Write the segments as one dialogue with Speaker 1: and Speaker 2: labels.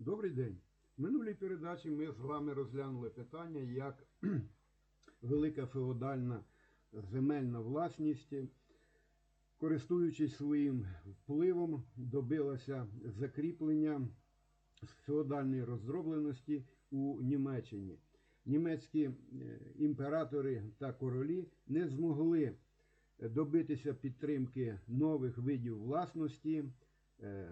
Speaker 1: Добрий день. В минулій передачі ми з вами розглянули питання, як велика феодальна земельна власність, користуючись своїм впливом, добилася закріплення феодальної роздробленості у Німеччині. Німецькі е, імператори та королі не змогли добитися підтримки нових видів власності, е,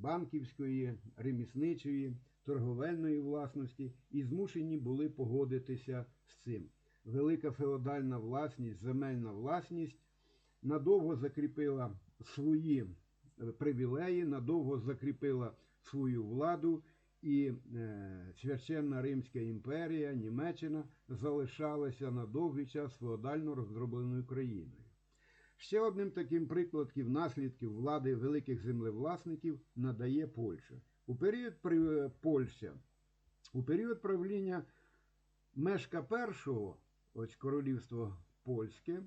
Speaker 1: банківської, ремісничої, торговельної власності і змушені були погодитися з цим. Велика феодальна власність, земельна власність надовго закріпила свої е, привілеї, надовго закріпила свою владу, і е, Священна Римська імперія, Німеччина залишалася на довгий час феодально роздробленою країною. Ще одним таким прикладом наслідків влади великих землевласників надає Польща. У період при Польща, у період правління Мешка І, ось королівство польське,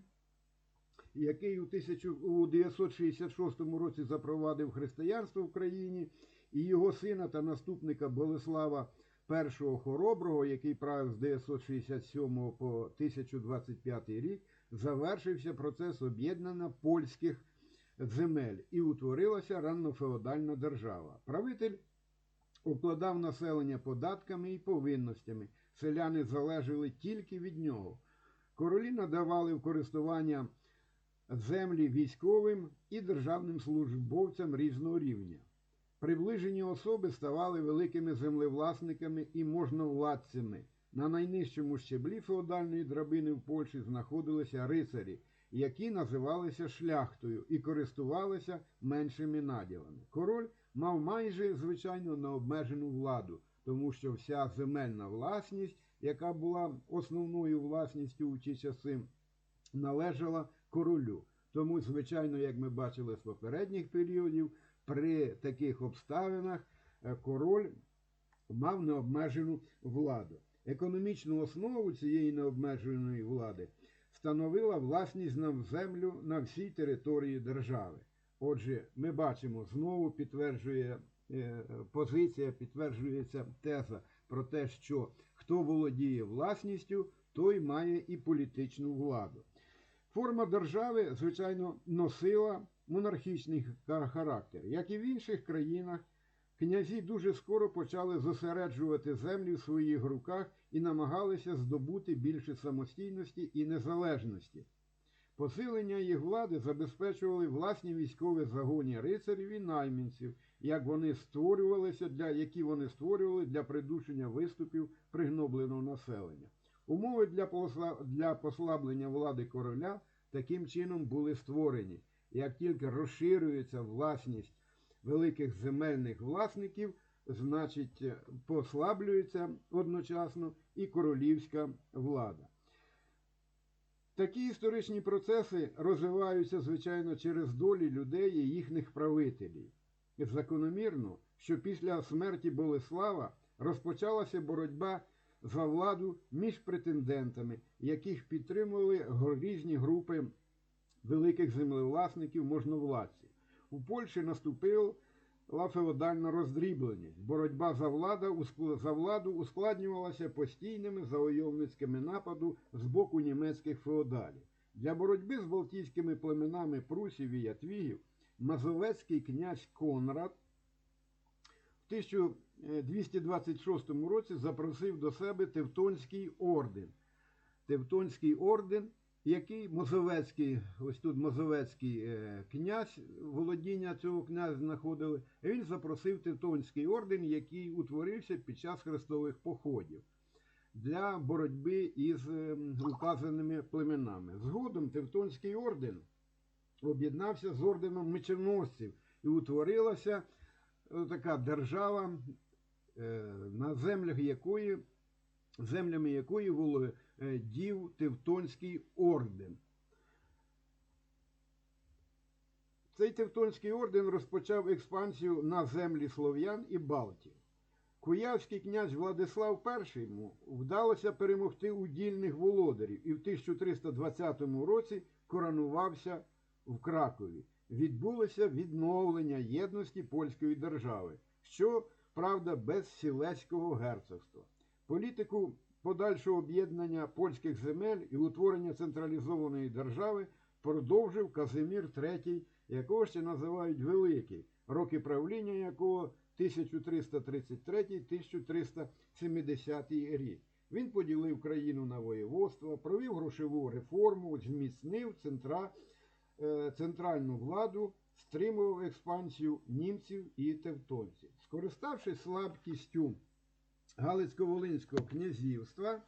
Speaker 1: який у 1000 у 966 році запровадив християнство в країні, і його сина та наступника Болеслава І Хороброго, який правив з 967 по 1025 рік, завершився процес об'єднання польських земель і утворилася раннофеодальна держава. Правитель обкладав населення податками і повинностями. Селяни залежали тільки від нього. Королі надавали в користування землі військовим і державним службовцям різного рівня. Приближені особи ставали великими землевласниками і можновладцями. На найнижчому щеблі феодальної драбини в Польщі знаходилися рицарі, які називалися шляхтою і користувалися меншими наділами. Король мав майже звичайно необмежену владу, тому що вся земельна власність, яка була основною власністю у ті часи, належала королю. Тому, звичайно, як ми бачили з попередніх періодів, при таких обставинах е, король мав необмежену владу. Економічну основу цієї необмеженої влади становила власність на землю на всій території держави. Отже, ми бачимо, знову підтверджує е, позиція, підтверджується теза про те, що хто володіє власністю, той має і політичну владу. Форма держави, звичайно, носила монархічний характер. Як і в інших країнах, князі дуже скоро почали зосереджувати землі в своїх руках і намагалися здобути більше самостійності і незалежності. Посилення їх влади забезпечували власні військові загоні рицарів і наймінців, як вони створювалися для, які вони створювали для придушення виступів пригнобленого населення. Умови для, посла, для послаблення влади короля таким чином були створені. Як тільки розширюється власність великих земельних власників, значить послаблюється одночасно і королівська влада. Такі історичні процеси розвиваються, звичайно, через долі людей і їхніх правителів. Закономірно, що після смерті Болеслава розпочалася боротьба за владу між претендентами, яких підтримували різні групи великих землевласників можновладців. У Польщі наступила феодальна роздрібленість. Боротьба за владу, за владу ускладнювалася постійними завойовницькими нападу з боку німецьких феодалів. Для боротьби з балтійськими племенами прусів і ятвігів Мазовецький князь Конрад в 1226 році запросив до себе Тевтонський орден. Тевтонський орден який Мозовецький, ось тут Мозовецький е, князь, володіння цього князя знаходили, він запросив Тевтонський орден, який утворився під час хрестових походів для боротьби із е, указаними племенами. Згодом Тевтонський орден об'єднався з орденом меченосців і утворилася е, така держава, на землях якої землями якої володів Тевтонський орден. Цей Тевтонський орден розпочав експансію на землі слов'ян і Балтів. Куявський князь Владислав І вдалося перемогти удільних володарів і в 1320 році коронувався в Кракові. Відбулося відновлення єдності польської держави, що правда, без Сілеського герцогства. Політику подальшого об'єднання польських земель і утворення централізованої держави продовжив Казимір III, якого ще називають Великий, роки правління якого 1333-1370 рік. Він поділив країну на воєводства, провів грошову реформу, зміцнив центра, е, центральну владу, стримував експансію німців і тевтонців. Скориставшись слабкістю Галицько-Волинського князівства,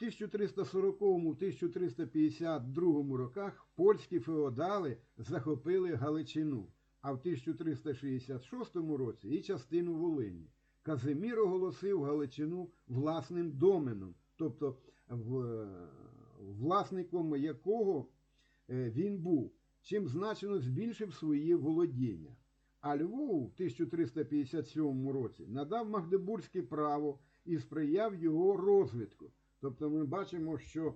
Speaker 1: в 1340-1352 роках польські феодали захопили Галичину, а в 1366 році і частину Волині. Казимір оголосив Галичину власним доменом, тобто в- власником якого е, він був, чим значно збільшив свої володіння. А Львову в 1357 році надав Магдебурзьке право і сприяв його розвитку. Тобто ми бачимо, що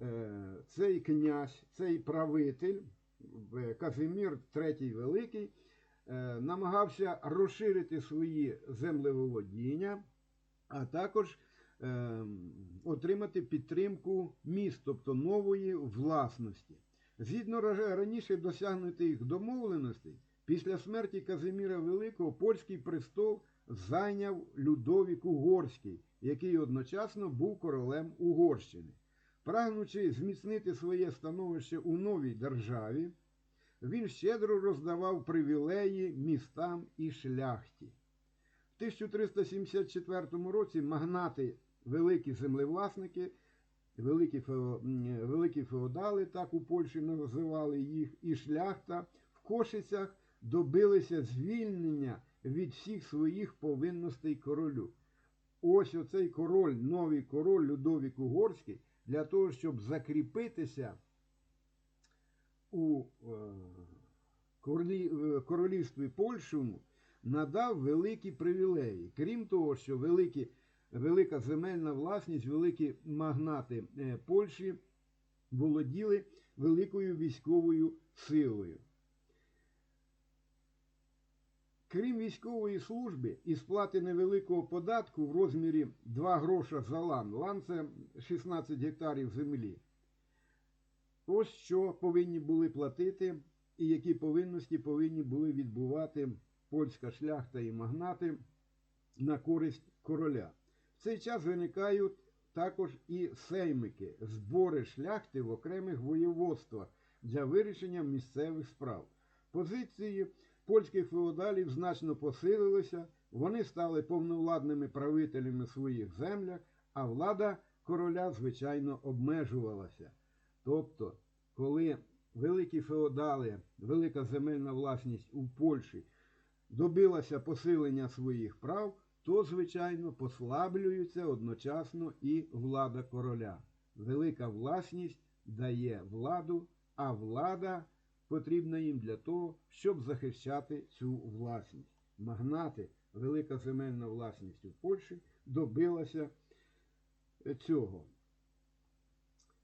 Speaker 1: е, цей князь, цей правитель, е, Казимір III Великий, е, намагався розширити свої землеволодіння, а також отримати підтримку міст, тобто нової власності. Згідно раніше досягнутих домовленостей, після смерті Казиміра Великого польський престол зайняв Людовік Угорський, який одночасно був королем Угорщини. Прагнучи зміцнити своє становище у новій державі, він щедро роздавав привілеї містам і шляхті. В 1374 році магнати, великі землевласники, великі, великі феодали, так у Польщі називали їх, і шляхта в Кошицях добилися звільнення від всіх своїх повинностей королю. Ось оцей король, новий король Людовік Угорський, для того, щоб закріпитися у е, е, королівстві Польщому, надав великі привілеї. Крім того, що великі, велика земельна власність, великі магнати е, Польщі володіли великою військовою силою. Крім військової служби і сплати невеликого податку в розмірі 2 гроша за лан, лан це 16 гектарів землі. Ось що повинні були платити і які повинності повинні були відбувати польська шляхта і магнати на користь короля. В цей час виникають також і сеймики, збори шляхти в окремих воєводствах для вирішення місцевих справ. Позиції польських феодалів значно посилилися, вони стали повновладними правителями своїх землях, а влада короля, звичайно, обмежувалася. Тобто, коли великі феодали, велика земельна власність у Польщі добилася посилення своїх прав, то, звичайно, послаблюється одночасно і влада короля. Велика власність дає владу, а влада потрібна їм для того, щоб захищати цю власність. Магнати, велика земельна власність у Польщі добилася цього.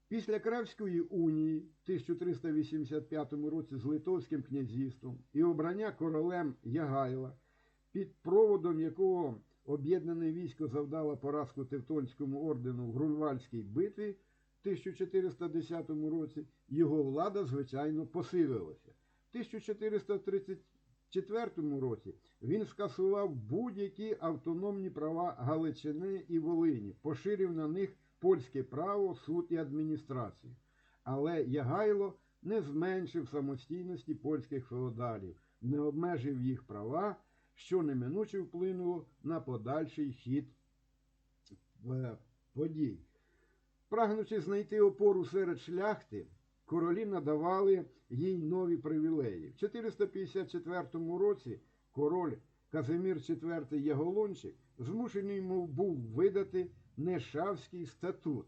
Speaker 1: Після Кравської унії в 1385 році з Литовським князівством і обрання королем Ягайла, під проводом якого об'єднане військо завдало поразку Тевтонському ордену в Грунвальській битві 1410 році, його влада, звичайно, посилилася. В 1434 році він скасував будь-які автономні права Галичини і Волині, поширив на них польське право, суд і адміністрацію. Але Ягайло не зменшив самостійності польських феодалів, не обмежив їх права, що неминуче вплинуло на подальший хід е, подій. Прагнучи знайти опору серед шляхти, королі надавали їй нові привілеї. В 454 році король Казимір IV Яголончик змушений йому був видати Нешавський статут,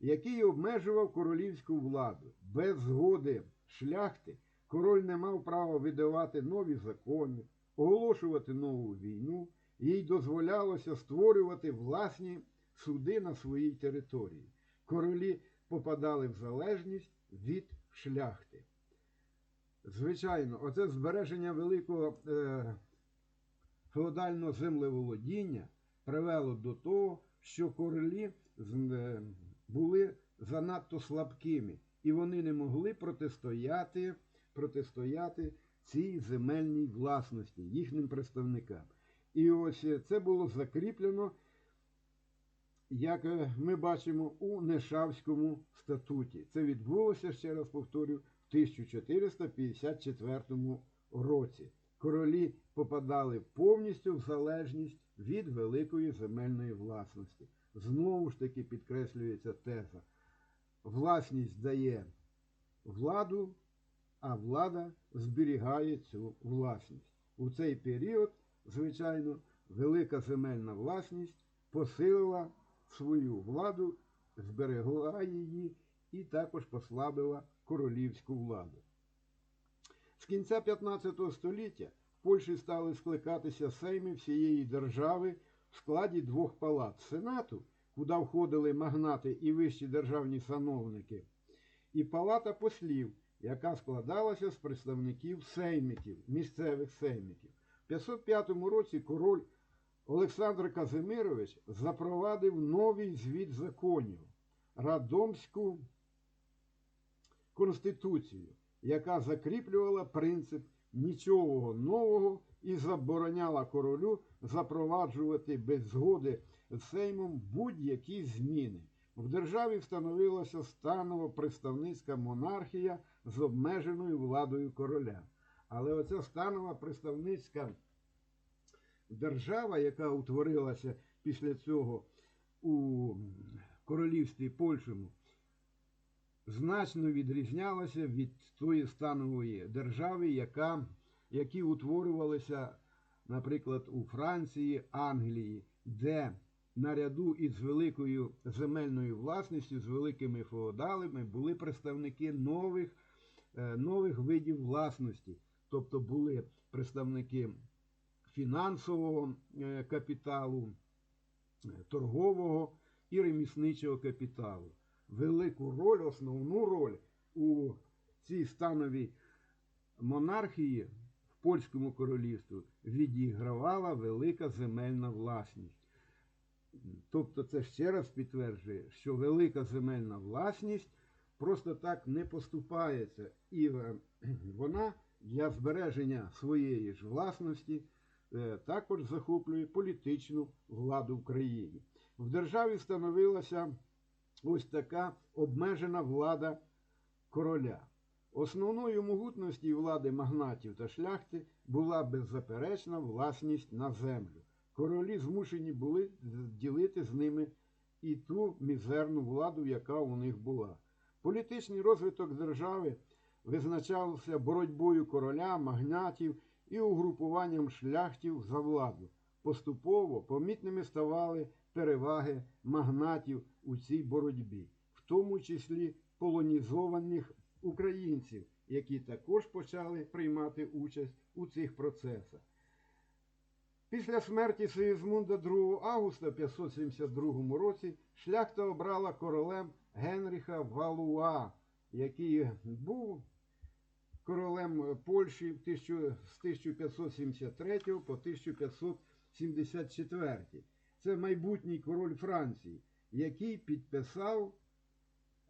Speaker 1: який обмежував королівську владу. Без згоди шляхти король не мав права видавати нові закони, оголошувати нову війну, їй дозволялося створювати власні суди на своїй території. Королі попадали в залежність від шляхти. Звичайно, оце збереження великого е, феодального землеволодіння привело до того, що королі е, були занадто слабкими, і вони не могли протистояти, протистояти цій земельній власності, їхнім представникам. І ось е, це було закріплено, як е, ми бачимо, у Нешавському статуті. Це відбулося, ще раз повторю, в 1454 році. Королі попадали повністю в залежність від великої земельної власності. Знову ж таки підкреслюється теза. Власність дає владу, а влада зберігає цю власність. У цей період, звичайно, велика земельна власність посилила свою владу, зберегла її і також послабила королівську владу. З кінця 15 століття в Польщі стали скликатися сейми всієї держави в складі двох палат Сенату, куди входили магнати і вищі державні сановники, і палата послів, яка складалася з представників сеймиків, місцевих сеймиків. В 505 році король Олександр Казимирович запровадив новий звіт законів Радомську конституцію, яка закріплювала принцип нічого нового і забороняла королю запроваджувати без згоди з Сеймом будь-які зміни. В державі встановилася станова представницька монархія з обмеженою владою короля. Але оця станова представницька держава, яка утворилася після цього у королівстві Польщому, значно відрізнялася від тої станової держави, яка, які утворювалися, наприклад, у Франції, Англії, де наряду із великою земельною власністю, з великими феодалами були представники нових, е, нових видів власності, тобто були представники фінансового е, капіталу, е, торгового і ремісничого капіталу. Велику роль, основну роль у цій становій монархії в польському королівстві відігравала велика земельна власність. Тобто це ще раз підтверджує, що велика земельна власність просто так не поступається, і е, вона для збереження своєї ж власності також захоплює політичну владу в країні. В державі встановилася ось така обмежена влада короля. Основною могутності влади магнатів та шляхти була беззаперечна власність на землю. Королі змушені були ділити з ними і ту мізерну владу, яка у них була. Політичний розвиток держави визначався боротьбою короля, магнатів і угрупуванням шляхтів за владу. Поступово помітними ставали переваги магнатів у цій боротьбі, в тому числі полонізованих українців, які також почали приймати участь у цих процесах. Після смерті Сигізмунда 2 августа в 572 році шляхта обрала королем Генріха Валуа, який був королем Польщі з 1573 по 1574. Це майбутній король Франції, який підписав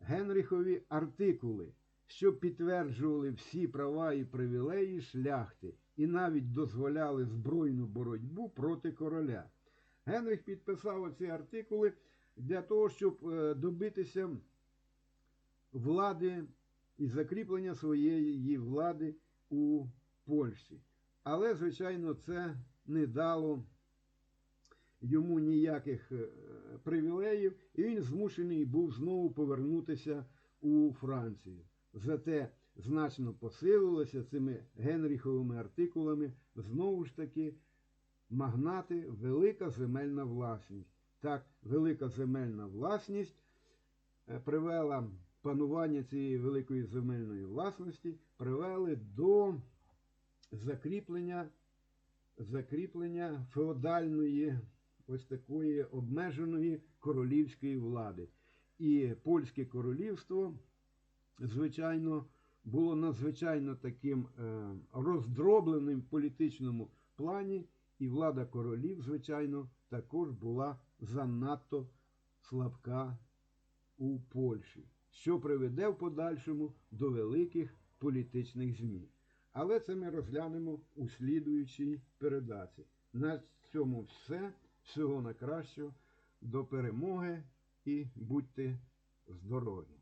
Speaker 1: Генріхові артикули, що підтверджували всі права і привілеї шляхти і навіть дозволяли збройну боротьбу проти короля. Генріх підписав ці артикули для того, щоб е, добитися влади і закріплення своєї влади у Польщі. Але, звичайно, це не дало йому ніяких е, привілеїв, і він змушений був знову повернутися у Францію. Зате значно посилилося цими Генріховими артикулами знову ж таки магнати, велика земельна власність. Так, велика земельна власність е, привела панування цієї великої земельної власності, привели до закріплення, закріплення феодальної ось такої обмеженої королівської влади. І польське королівство, звичайно, було надзвичайно таким е, роздробленим в політичному плані, і влада королів, звичайно, також була занадто слабка у Польщі, що приведе в подальшому до великих політичних змін. Але це ми розглянемо у слідуючій передачі. На цьому все. Всього найкращого. До перемоги і будьте здорові!